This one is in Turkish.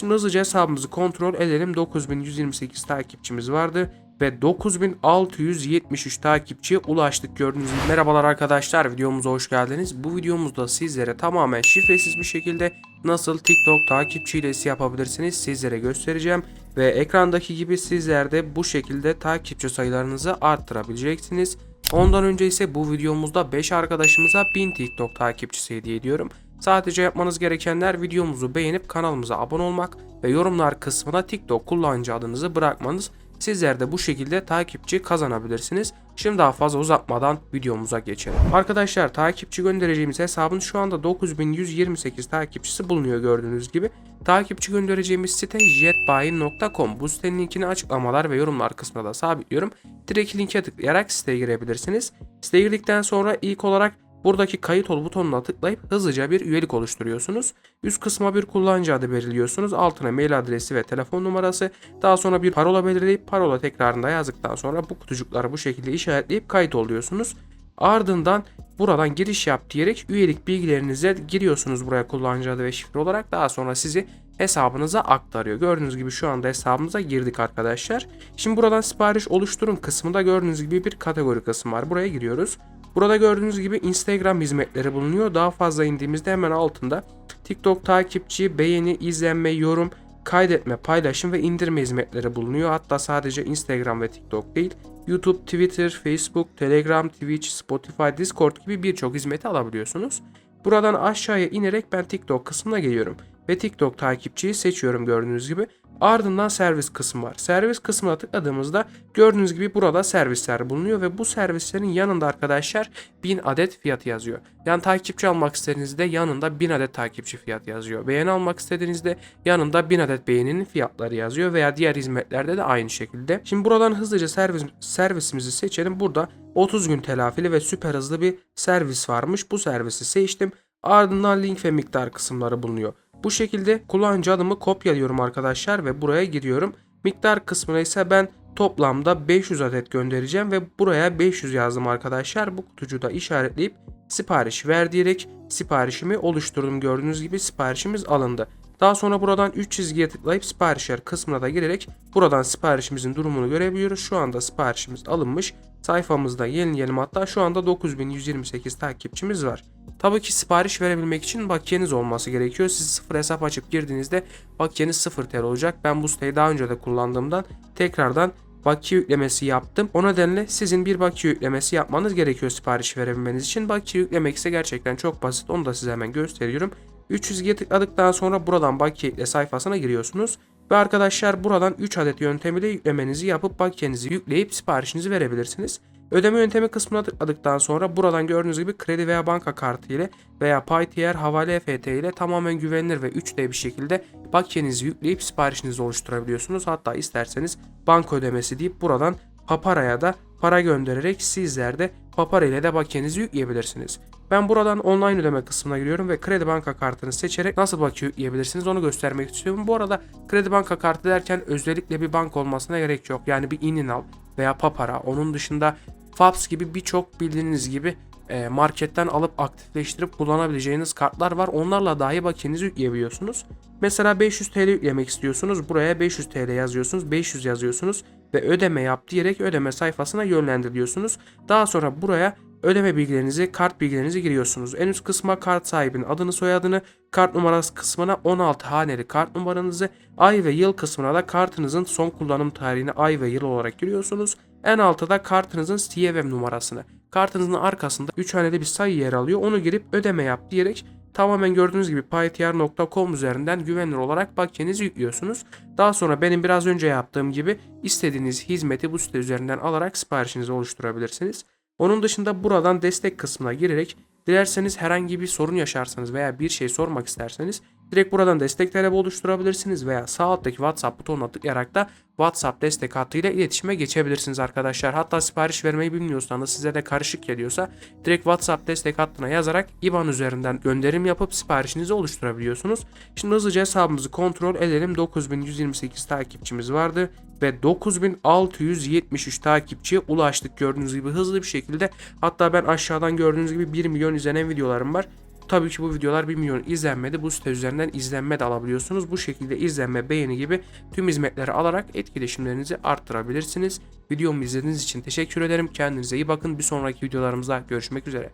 Şimdi hızlıca hesabımızı kontrol edelim. 9128 takipçimiz vardı ve 9673 takipçiye ulaştık gördüğünüz gibi. Merhabalar arkadaşlar videomuza hoş geldiniz. Bu videomuzda sizlere tamamen şifresiz bir şekilde nasıl TikTok takipçi hilesi yapabilirsiniz sizlere göstereceğim. Ve ekrandaki gibi sizler de bu şekilde takipçi sayılarınızı arttırabileceksiniz. Ondan önce ise bu videomuzda 5 arkadaşımıza 1000 TikTok takipçisi hediye ediyorum. Sadece yapmanız gerekenler videomuzu beğenip kanalımıza abone olmak ve yorumlar kısmına TikTok kullanıcı adınızı bırakmanız. Sizler de bu şekilde takipçi kazanabilirsiniz. Şimdi daha fazla uzatmadan videomuza geçelim. Arkadaşlar takipçi göndereceğimiz hesabın şu anda 9128 takipçisi bulunuyor gördüğünüz gibi. Takipçi göndereceğimiz site jetbuy.com. Bu sitenin linkini açıklamalar ve yorumlar kısmına da sabitliyorum. Direkt linke tıklayarak siteye girebilirsiniz. Siteye girdikten sonra ilk olarak Buradaki kayıt ol butonuna tıklayıp hızlıca bir üyelik oluşturuyorsunuz. Üst kısma bir kullanıcı adı belirliyorsunuz. Altına mail adresi ve telefon numarası. Daha sonra bir parola belirleyip parola tekrarında yazdıktan sonra bu kutucukları bu şekilde işaretleyip kayıt oluyorsunuz. Ardından buradan giriş yap diyerek üyelik bilgilerinize giriyorsunuz buraya kullanıcı adı ve şifre olarak. Daha sonra sizi hesabınıza aktarıyor. Gördüğünüz gibi şu anda hesabımıza girdik arkadaşlar. Şimdi buradan sipariş oluşturun kısmında gördüğünüz gibi bir kategori kısmı var. Buraya giriyoruz. Burada gördüğünüz gibi Instagram hizmetleri bulunuyor. Daha fazla indiğimizde hemen altında TikTok takipçi, beğeni, izlenme, yorum, kaydetme, paylaşım ve indirme hizmetleri bulunuyor. Hatta sadece Instagram ve TikTok değil, YouTube, Twitter, Facebook, Telegram, Twitch, Spotify, Discord gibi birçok hizmeti alabiliyorsunuz. Buradan aşağıya inerek ben TikTok kısmına geliyorum ve TikTok takipçiyi seçiyorum gördüğünüz gibi. Ardından servis kısmı var. Servis kısmına tıkladığımızda gördüğünüz gibi burada servisler bulunuyor ve bu servislerin yanında arkadaşlar 1000 adet fiyat yazıyor. Yani takipçi almak istediğinizde yanında 1000 adet takipçi fiyat yazıyor. Beğeni almak istediğinizde yanında 1000 adet beğeninin fiyatları yazıyor veya diğer hizmetlerde de aynı şekilde. Şimdi buradan hızlıca servis, servisimizi seçelim. Burada 30 gün telafili ve süper hızlı bir servis varmış. Bu servisi seçtim. Ardından link ve miktar kısımları bulunuyor. Bu şekilde kullanıcı adımı kopyalıyorum arkadaşlar ve buraya giriyorum. Miktar kısmına ise ben toplamda 500 adet göndereceğim ve buraya 500 yazdım arkadaşlar. Bu kutucuğu da işaretleyip sipariş ver diyerek siparişimi oluşturdum. Gördüğünüz gibi siparişimiz alındı. Daha sonra buradan 3 çizgiye tıklayıp siparişler kısmına da girerek buradan siparişimizin durumunu görebiliyoruz. Şu anda siparişimiz alınmış. Sayfamızda yenileyelim hatta şu anda 9128 takipçimiz var. Tabii ki sipariş verebilmek için bakiyeniz olması gerekiyor. Siz sıfır hesap açıp girdiğinizde bakiyeniz 0 TL olacak. Ben bu siteyi daha önce de kullandığımdan tekrardan bakiye yüklemesi yaptım. O nedenle sizin bir bakiye yüklemesi yapmanız gerekiyor sipariş verebilmeniz için. Bakiye yüklemek ise gerçekten çok basit. Onu da size hemen gösteriyorum. 300'ye tıkladıktan sonra buradan bakiye yükle sayfasına giriyorsunuz. Ve arkadaşlar buradan 3 adet yöntemiyle yüklemenizi yapıp bakiyenizi yükleyip siparişinizi verebilirsiniz. Ödeme yöntemi kısmına tıkladıktan sonra buradan gördüğünüz gibi kredi veya banka kartı ile veya PayTR, havale EFT ile tamamen güvenilir ve 3D bir şekilde bakiyenizi yükleyip siparişinizi oluşturabiliyorsunuz. Hatta isterseniz banka ödemesi deyip buradan Papara'ya da para göndererek sizler de Papara ile de bakiyenizi yükleyebilirsiniz. Ben buradan online ödeme kısmına giriyorum ve kredi banka kartını seçerek nasıl bakiye yükleyebilirsiniz onu göstermek istiyorum. Bu arada kredi banka kartı derken özellikle bir banka olmasına gerek yok. Yani bir Ininal veya Papara onun dışında Fabs gibi birçok bildiğiniz gibi e, marketten alıp aktifleştirip kullanabileceğiniz kartlar var. Onlarla dahi bakiyenizi yükleyebiliyorsunuz. Mesela 500 TL yüklemek istiyorsunuz. Buraya 500 TL yazıyorsunuz. 500 yazıyorsunuz ve ödeme yap diyerek ödeme sayfasına yönlendiriliyorsunuz. Daha sonra buraya ödeme bilgilerinizi, kart bilgilerinizi giriyorsunuz. En üst kısma kart sahibinin adını, soyadını, kart numarası kısmına 16 haneli kart numaranızı, ay ve yıl kısmına da kartınızın son kullanım tarihini ay ve yıl olarak giriyorsunuz. En altta da kartınızın CVV numarasını. Kartınızın arkasında 3 haneli bir sayı yer alıyor. Onu girip ödeme yap diyerek tamamen gördüğünüz gibi paytr.com üzerinden güvenilir olarak bakiyenizi yüklüyorsunuz. Daha sonra benim biraz önce yaptığım gibi istediğiniz hizmeti bu site üzerinden alarak siparişinizi oluşturabilirsiniz. Onun dışında buradan destek kısmına girerek dilerseniz herhangi bir sorun yaşarsanız veya bir şey sormak isterseniz direkt buradan destek talebi oluşturabilirsiniz veya sağ alttaki WhatsApp butonuna tıklayarak da WhatsApp destek hattıyla iletişime geçebilirsiniz arkadaşlar. Hatta sipariş vermeyi bilmiyorsanız size de karışık geliyorsa direkt WhatsApp destek hattına yazarak IBAN üzerinden gönderim yapıp siparişinizi oluşturabiliyorsunuz. Şimdi hızlıca hesabımızı kontrol edelim. 9128 takipçimiz vardı ve 9673 takipçiye ulaştık gördüğünüz gibi hızlı bir şekilde. Hatta ben aşağıdan gördüğünüz gibi 1 milyon izlenen videolarım var. Tabii ki bu videolar 1 milyon izlenmedi. Bu site üzerinden izlenme de alabiliyorsunuz. Bu şekilde izlenme, beğeni gibi tüm hizmetleri alarak etkileşimlerinizi arttırabilirsiniz. Videomu izlediğiniz için teşekkür ederim. Kendinize iyi bakın. Bir sonraki videolarımızda görüşmek üzere.